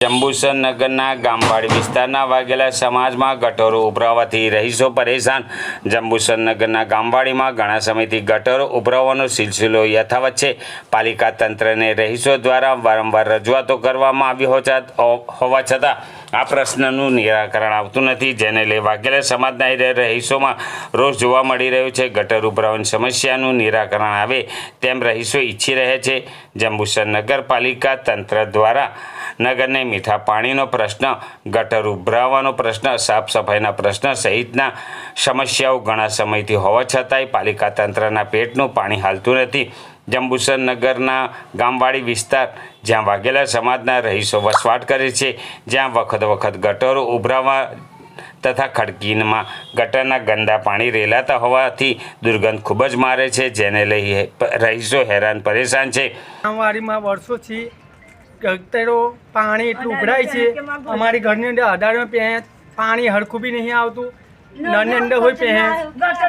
જંબુસર નગરના ગામવાડી વિસ્તારના વાઘેલા સમાજમાં ગટરો ઉભરાવાથી રહીશો પરેશાન. જંબુસર નગરના ગામવાડીમાં ઘણા સમયથી ગટરો ઉભરાવવાનો સિલસિલો યથાવત છે. પાલિકા તંત્રને રહીશો દ્વારા વારંવાર રજૂઆતો કરવામાં આવી હોવા છતાં આ પ્રશ્નનું નિરાકરણ આવતું નથી, જેને લઈ વાઘેલા સમાજના રહીશોમાં રોષ જોવા મળી રહ્યો છે. ગટર ઉભરાવાની સમસ્યાનું નિરાકરણ આવે તેમ રહીશો ઈચ્છી રહે છે. જંબુસર નગરપાલિકા તંત્ર દ્વારા નગરને મીઠા પાણીનો પ્રશ્ન, ગટર ઉભરાવાનો પ્રશ્ન, સાફ સફાઈના પ્રશ્ન સહિતના સમસ્યાઓ ઘણા સમયથી હોવા છતાંય પાલિકા તંત્રના પેટનું પાણી હાલતું નથી. જંબુસર નગરના ગામવાડી વિસ્તાર, જ્યાં વાઘેલા સમાજના રહીશો વસવાટ કરે છે, જ્યાં વખત વખત ગટરો ઉભરાવા તથા ખડકીમાં ગટરના ગંદા પાણી રેલાતા હોવાથી દુર્ગંધ ખૂબ જ મારે છે, જેને લઈ રહીશો હેરાન પરેશાન છે. ગામવાડીમાં વર્ષોથી ગટરો પાણી એટલું ઉભરાય છે, અમારી ઘરની અંદર અઢારમાં પહે પાણી હરખું બી નહીં આવતું, નળની અંદર હોય પહે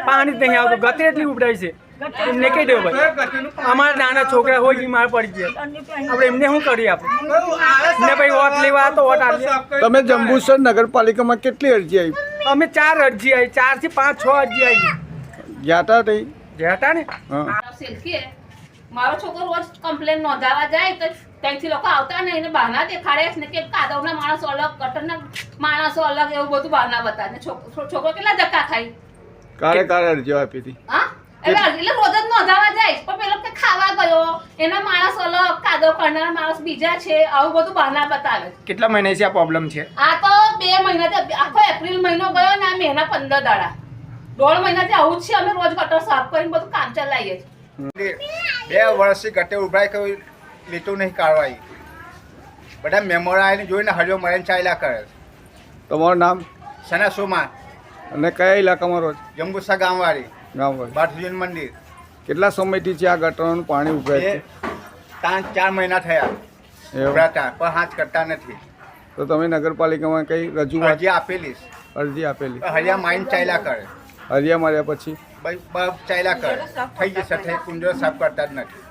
પાણી જ નહીં આવતું, ગટર એટલી ઉભરાય છે. એમને કહી દેવું ભાઈ અમારા નાના છોકરા હોય બીમાર પડી ગયા આપણે એમને શું કરીએ આપણે? ભાઈ વોટ લેવા તો વોટ આપીએ. તમે જંબુસર નગરપાલિકામાં કેટલી અરજી આવી? અમે ચાર અરજી આવી. ચારથી પાંચ છ અરજી આવી. ગયા હતા? નહીં ગયા હતા ને મારો છોકરો રોજ કમ્પ્લેન નોંધાવા જાય તો ત્યાંથી લોકો આવતા નહીં એને બહાના દેખાડે છે ને કે કાદવના માણસો અલગ કટરના માણસો અલગ એવું બધું બહાના બતાવે. ને છોકરો છોકરો કેટલા ધક્કા ખાય? કારે કારે અરજીઓ આપી હતી. હા? એટલે એટલે રોજ જ નોંધાવા જાય પણ પેલો કે ખાવા ગયો એના માણસ અલગ કાદવ કરનારા માણસ બીજા છે આવું બધું બહાના બતાવે. કેટલા મહિનાથી આ પ્રોબ્લેમ છે? આ તો બે મહિનાથી આખો એપ્રિલ મહિનો ગયો ને આ મહિના પંદર દાડા. દોઢ મહિનાથી આવું જ છે અમે રોજ ગટર સાફ કરીને બધું કામ ચલાવીએ છીએ. બે વર્ષથી ગટે ઉભરાય કોઈ લીટું નહીં કાઢવાય. બધા મેમોરા આવીને જોઈને હરિયો મરેન ચાલ્યા કરે તમારું નામ? સના સોમાં અને કયા ઇલાકામાં રોજ છો? જંબુસા ગામવાળી. ગામવાડી બાથુજીન મંદિર. કેટલા સમયથી છે આ ગટરનું પાણી ઉભરાય છે? પાંચ ચાર મહિના થયા. ઉભરાતા પણ હાથ કરતા નથી. તો તમે નગરપાલિકામાં કઈ રજૂઆત? અરજી આપેલી અરજી આપેલી. હરિયા માઇન ચાલ્યા કરે. હરિયા માર્યા પછી? ચાલ્યા કરે. થઈ જશે થઈ કુંડો સાફ કરતા જ નથી.